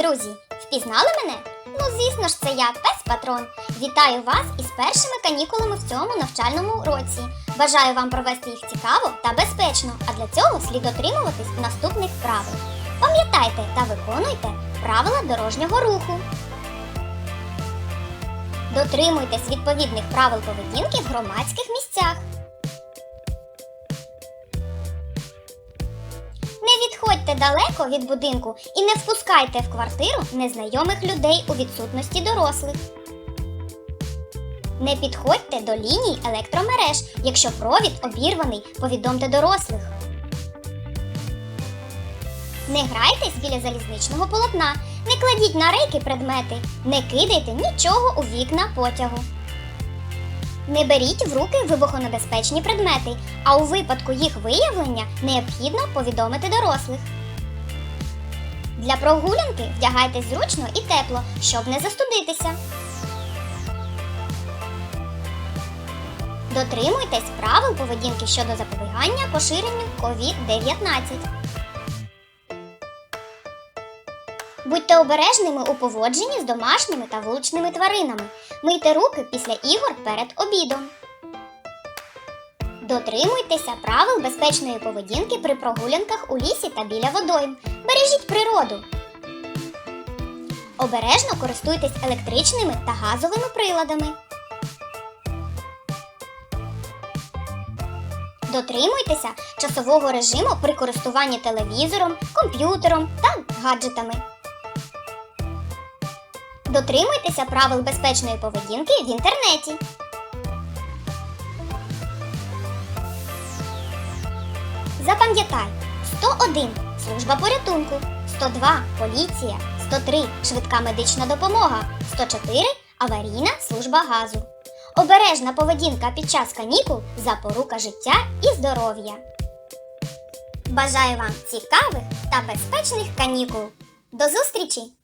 Друзі, впізнали мене? Ну, звісно ж, це я, пес Патрон. Вітаю вас із першими канікулами в цьому навчальному році. Бажаю вам провести їх цікаво та безпечно, а для цього слід дотримуватись наступних правил. Пам'ятайте та виконуйте правила дорожнього руху. Дотримуйтесь відповідних правил поведінки в громадських місцях. Відходьте далеко від будинку і не впускайте в квартиру незнайомих людей у відсутності дорослих. Не підходьте до ліній електромереж. Якщо провід обірваний, повідомте дорослих. Не грайтесь біля залізничного полотна, не кладіть на рейки предмети, не кидайте нічого у вікна потягу. Не беріть в руки вибухонебезпечні предмети, а у випадку їх виявлення необхідно повідомити дорослих. Для прогулянки вдягайтесь зручно і тепло, щоб не застудитися. Дотримуйтесь правил поведінки щодо запобігання поширенню COVID-19. Будьте обережними у поводженні з домашніми та вуличними тваринами. Мийте руки після ігор перед обідом. Дотримуйтеся правил безпечної поведінки при прогулянках у лісі та біля водойм. Бережіть природу. Обережно користуйтесь електричними та газовими приладами. Дотримуйтеся часового режиму при користуванні телевізором, комп'ютером та гаджетами. Дотримуйтеся правил безпечної поведінки в інтернеті. Запам'ятай 101 служба порятунку, 102 поліція, 103 швидка медична допомога, 104 аварійна служба газу. Обережна поведінка під час канікул запорука життя і здоров'я. Бажаю вам цікавих та безпечних канікул. До зустрічі!